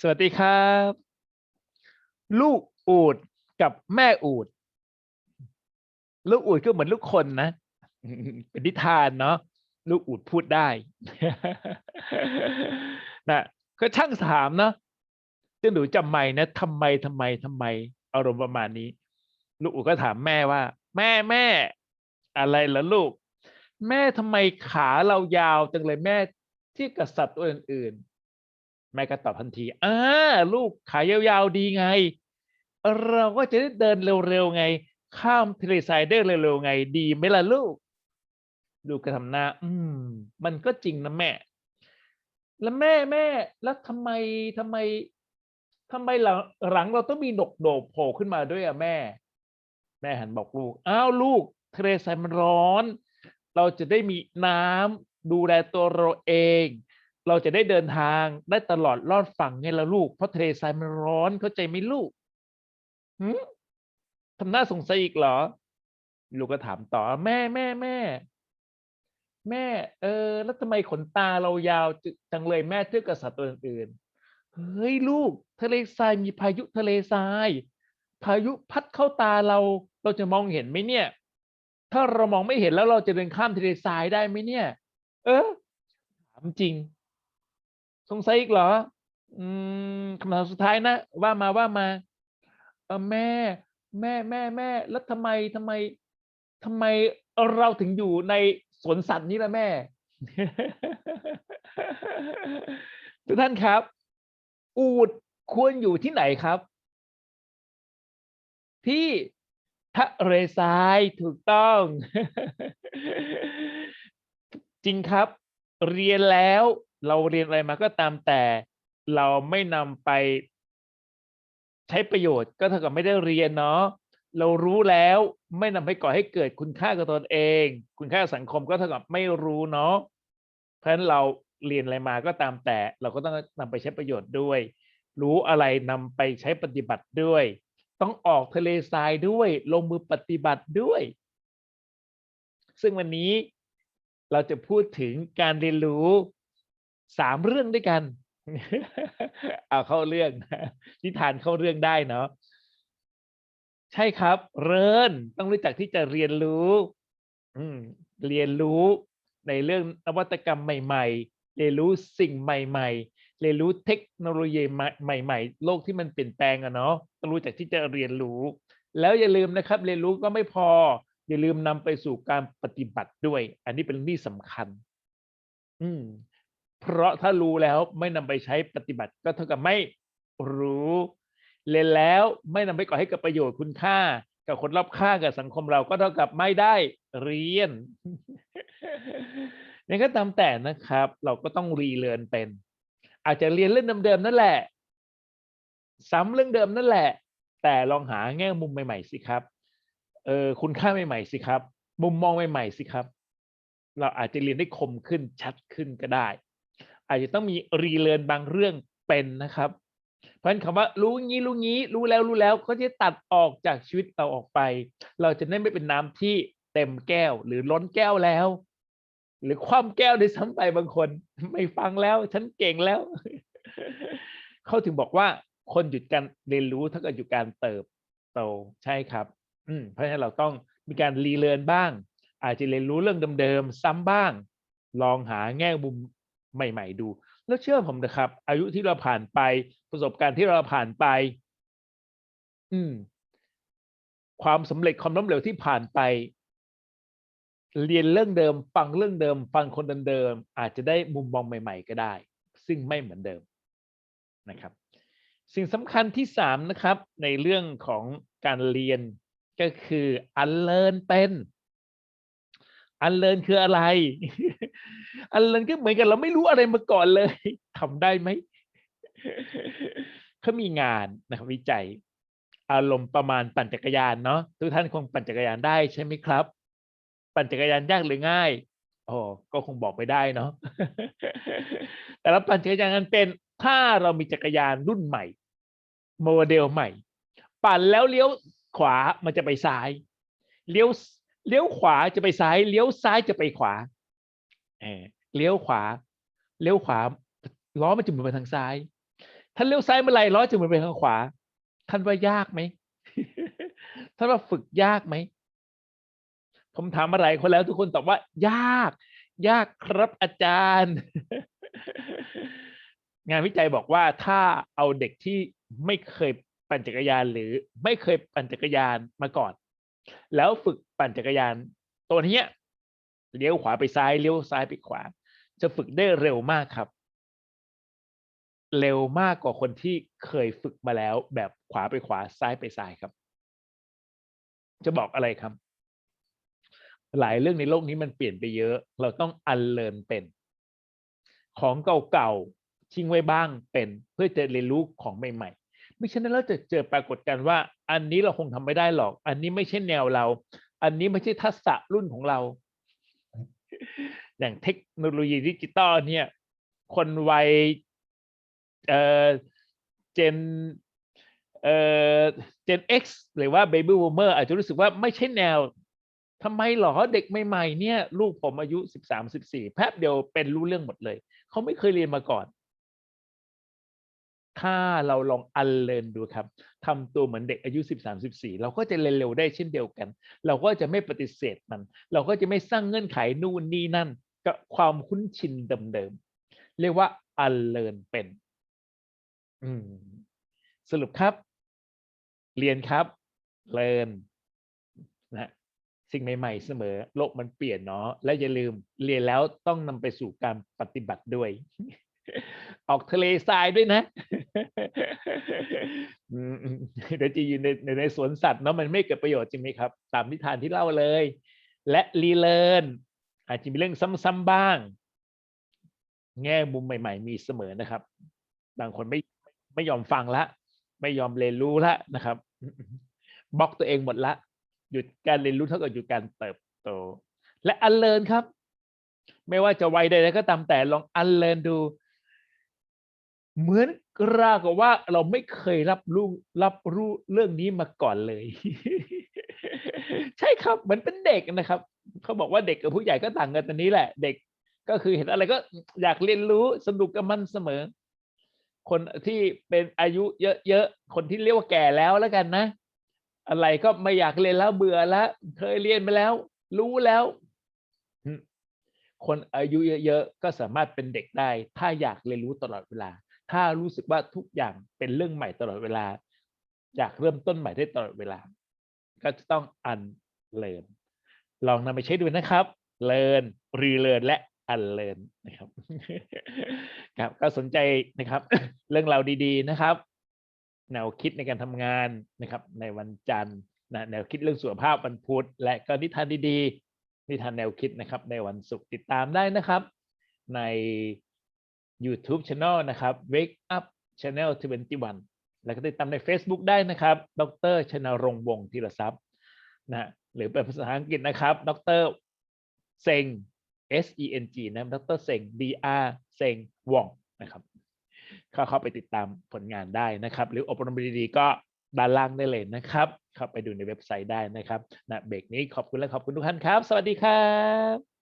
สวัสดีครับ ลูกอูดกับแม่อูด ลูกอูดก็เหมือนลูกคนนะ เป็นนิทานเนาะลูกอูดพูดได้ นะก็ช่างถามเนาะจะหนูจำไม่นะทำไมทำไมทำไม อารมณ์ประมาณนี้ ลูกอูดก็ถามแม่ว่า แม่แม่ อะไรล่ะลูก แม่ทำไมขาเรายาวจังเลยแม่ที่กับสัตว์ตัวอื่นๆ แม่ก็ตอบทันทีอ่าลูกขายยาวๆดีไง เราก็จะได้เดินเร็วๆไง ข้ามทะเลทรายได้เร็วๆไง ดีไหมล่ะลูก ลูกก็ทำหน้า อืม มันก็จริงนะแม่ แล้วแม่แม่ แล้วทำไมทำไมทำไมหลังหลังเราต้องมีหนกโดกโผล่ขึ้นมาด้วยอะแม่ แม่หันบอกลูก อ้าวลูกทะเลทรายมันร้อน เราจะได้มีน้ำดูแลตัวเราเอง เราจะได้เดินทางได้ตลอดรอดฝั่งไงล่ะลูก เพราะทะเลทรายมันร้อนเข้าใจไหมลูกหืมทำหน้าสงสัยอีกเหรอ ลูกก็ถามต่อแม่แม่แม่ แม่ เออ แล้วทำไมขนตาเรายาวจังเลยแม่เทียบกับสัตว์ตัวอื่นเฮ้ยลูก ทะเลทรายมีพายุทะเลทราย พายุพัดเข้าตาเรา เราจะมองเห็นไหมเนี่ย ถ้าเรามองไม่เห็นแล้วเราจะเดินข้ามทะเลทรายได้ไหมเนี่ย เออถามจริง สงสัยอีกเหรอ อืมคำถามสุดท้ายนะ ว่ามาว่ามาเออแม่ แม่แม่แม่ แล้วทำไมทำไมทำไมเราถึงอยู่ในสวนสัตว์นี้ล่ะแม่ ทุกท่านครับ อูฐควรอยู่ที่ไหนครับ ที่ทะเลทรายถูกต้อง จริงครับ เรียนแล้ว เราเรียนอะไรมาก็ตามแต่เราไม่นำไปใช้ประโยชน์ก็เท่ากับไม่ได้เรียนเนาะเรารู้แล้วไม่นำไปก่อให้เกิดคุณค่ากับตนเอง คุณค่าสังคมก็เท่ากับไม่รู้เนาะเพราะฉะนั้นเราเรียนอะไรมาก็ตามแต่ เราก็ต้องนำไปใช้ประโยชน์ด้วย รู้อะไรนำไปใช้ปฏิบัติด้วย ต้องออกทะเลทรายด้วยลงมือปฏิบัติด้วย ซึ่งวันนี้เราจะพูดถึงการเรียนรู้ สามเรื่องด้วยกัน เอาเข้าเรื่องนิทานเข้าเรื่องได้เนาะใช่ครับ เรินต้องรู้จักที่จะเรียนรู้ อืม เรียนรู้ในเรื่องนวัตกรรมใหม่ ๆ เรียนรู้สิ่งใหม่ ๆ เรียนรู้เทคโนโลยีใหม่ ๆ โลกที่มันเปลี่ยนแปลงอะเนาะต้องรู้จักที่จะเรียนรู้ แล้วอย่าลืมนะครับ เรียนรู้ก็ไม่พอ อย่าลืมนำไปสู่การปฏิบัติด้วย อันนี้เป็นเรื่องที่สำคัญ อืม เพราะถ้ารู้แล้วไม่นำไปใช้ปฏิบัติก็เท่ากับไม่รู้เรียนแล้วไม่นำไปก่อให้เกิดประโยชน์คุณค่า กับคนรอบข้างกับสังคมเราก็เท่ากับไม่ได้เรียนนี่ก็ตามแต่นะครับ เราก็ต้องรีเรียนเป็น อาจจะเรียนเรื่องเดิมๆนั่นแหละ ซ้ำเรื่องเดิมนั่นแหละ แต่ลองหาแง่มุมใหม่ๆสิครับเออคุณค่าใหม่ๆสิครับ มุมมองใหม่ๆสิครับ เราอาจจะเรียนได้คมขึ้นชัดขึ้นก็ได้ อาจจะต้องมีรีเรียนบางเรื่องเป็นนะครับ เพราะฉะนั้นคำว่ารู้งี้รู้งี้ รู้แล้วรู้แล้วก็จะตัดออกจากชีวิตเราออกไป เราจะได้ไม่เป็นน้ำที่เต็มแก้วหรือล้นแก้วแล้ว หรือคว่ำแก้วในซ้ำไปบางคน ไม่ฟังแล้วฉันเก่งแล้ว เขาถึงบอกว่าคนหยุดการเรียนรู้เท่ากับหยุดการเติบโตใช่ครับ อืมเพราะฉะนั้นเราต้องมีการรีเรียนบ้าง อาจจะเรียนรู้เรื่องเดิมๆซ้ำบ้าง ลองหาแง่มุม ใหม่ ๆ ดู แล้วเชื่อผมนะครับ อายุที่เราผ่านไปประสบการณ์ที่เราผ่านไป อืม ความสำเร็จความล้มเหลวที่ผ่านไป เรียนเรื่องเดิม ฟังเรื่องเดิม ฟังคนเดิมๆอาจจะได้มุมมองใหม่ ๆ ก็ได้ ซึ่งไม่เหมือนเดิมนะครับ สิ่งสำคัญที่สามนะครับ ในเรื่องของการเรียนก็คืออันเลินเป็นอันเลินคืออะไร อันเลินก็เหมือนกันเราไม่รู้อะไรมาก่อนเลยทำได้ไหมเขามีงานนะครับวิจัย อารมณ์ประมาณปั่นจักรยานเนาะทุกท่านคงปั่นจักรยานได้ใช่ไหมครับ ปั่นจักรยานยากหรือง่ายโอ้ก็คงบอกไม่ได้เนาะแต่ละปั่นจักรยานกันเป็นถ้าเรามีจักรยานรุ่นใหม่ โมเดลใหม่ ปั่นแล้วเลี้ยวขวามันจะไปซ้าย เลี้ยวเลี้ยวขวาจะไปซ้าย เลี้ยวซ้ายจะไปขวา เลี้ยวขวา เลี้ยวขวา ล้อมันจะหมุนไปทางซ้าย ท่านเลี้ยวซ้ายเมื่อไหร่ล้อจะหมุนไปทางขวา ท่านว่ายากไหม ท่านว่าฝึกยากไหม ผมถามอะไรคนแล้วทุกคนตอบว่า ยาก ยากครับอาจารย์ งานวิจัยบอกว่าถ้าเอาเด็กที่ไม่เคยปั่นจักรยานหรือไม่เคยปั่นจักรยานมาก่อน แล้วฝึกปั่นจักรยานตัวนี้ เลี้ยวขวาไปซ้ายเลี้ยวซ้ายไปขวา จะฝึกได้เร็วมากครับ เร็วมากกว่าคนที่เคยฝึกมาแล้ว แบบขวาไปขวาซ้ายไปซ้ายครับ จะบอกอะไรครับ หลายเรื่องในโลกนี้มันเปลี่ยนไปเยอะ เราต้องอันเลินเป็น ของเก่าๆทิ้งไว้บ้างเป็นเพื่อจะเรียนรู้ของใหม่ ๆไม่เช่นนั้นเราจะเจอปรากฏการณ์ว่า อันนี้เราคงทำไม่ได้หรอก อันนี้ไม่ใช่แนวเรา อันนี้ไม่ใช่ทักษะรุ่นของเรา อย่างเทคโนโลยีดิจิตอลเนี่ย คนวัยเอ่อเจนเอ่อเจน X หรือว่า Baby Boomer อาจจะรู้สึกว่าไม่ใช่แนวทำไมหรอเด็กใหม่ๆเนี่ย ลูกผมอายุสิบสามสิบสี่แป๊บเดียวเป็นรู้เรื่องหมดเลย เขาไม่เคยเรียนมาก่อน ถ้าเราลองอันเรียนดูครับทำตัวเหมือนเด็กอายุสิบสามสิบสี่เราก็จะเรียนเร็วได้เช่นเดียวกัน เราก็จะไม่ปฏิเสธมัน เราก็จะไม่สร้างเงื่อนไขนู่นนี่นั่นกับความคุ้นชินเดิมๆเรียกว่าอันเรียนเป็นสรุปครับ เรียนครับเรียนนะสิ่งใหม่ๆเสมอ โลกมันเปลี่ยนเนาะและอย่าลืมเรียนแล้วต้องนำไปสู่การปฏิบัติด้วย ออกทะเลทรายด้วยนะอืมเดี๋ยวจะอยู่ในในในสวนสัตว์เนาะมันไม่เกิดประโยชน์จริงไหมครับ ตามนิทานที่เล่าเลย และรีเลิร์นอาจจะมีเรื่องซ้ำๆบ้าง แง่มุมใหม่ ๆ มีเสมอนะครับ บางคนไม่ไม่ยอมฟังละ ไม่ยอมเรียนรู้ละนะครับบล็อกตัวเองหมดละหยุดการเรียนรู้เท่ากับหยุดการเติบโต และอันเลินครับ ไม่ว่าจะวัยใดๆก็ตามแต่ลองอันเลินดู เหมือนกราวกับว่าเราไม่เคยรับรู้รับรู้เรื่องนี้มาก่อนเลย ใช่ครับเหมือนเป็นเด็กนะครับเขาบอกว่าเด็กกับผู้ใหญ่ก็ต่างกันตรงนี้แหละ เด็กก็คือเห็นอะไรก็อยากเรียนรู้สนุกกับมันเสมอ คนที่เป็นอายุเยอะๆคนที่เรียกว่าแก่แล้วแล้วกันนะ อะไรก็ไม่อยากเรียนแล้วเบื่อแล้วเคยเรียนไปแล้ว รู้แล้วคนอายุเยอะๆก็สามารถเป็นเด็กได้ ถ้าอยากเรียนรู้ตลอดเวลา ถ้ารู้สึกว่าทุกอย่างเป็นเรื่องใหม่ตลอดเวลา อยากเริ่มต้นใหม่ได้ตลอดเวลา ก็จะต้องอันเลินลองนำไปใช้ดูนะครับเลินรีเลินและอันเลินนะครับ ครับ ก็สนใจนะครับ เรื่องราวดีๆนะครับ แนวคิดในการทำงานนะครับ ในวันจันทร์นะแนวคิดเรื่องสุขภาพวันพุธและก็นิทานดีๆนิทานแนวคิดนะครับ ในวันศุกร์ติดตามได้นะครับ ใน YouTube Channel นะครับ Wake Up Channel 21 แล้วก็ติดตามใน Facebook ได้นะครับ ดรชนรงค์วงศ์ธีรทรัพย์นะหรือเป็นภาษาอังกฤษนะครับ ดรเซง S E N G นะดรเซง D R เซงวองนะครับเข้าเข้าไปติดตามผลงานได้นะครับ หรืออบรมดีๆก็ด้านล่างได้เลยนะครับ เข้าไปดูในเว็บไซต์ได้นะครับนะเบรกนี้ขอบคุณและขอบคุณทุกท่านครับ สวัสดีครับ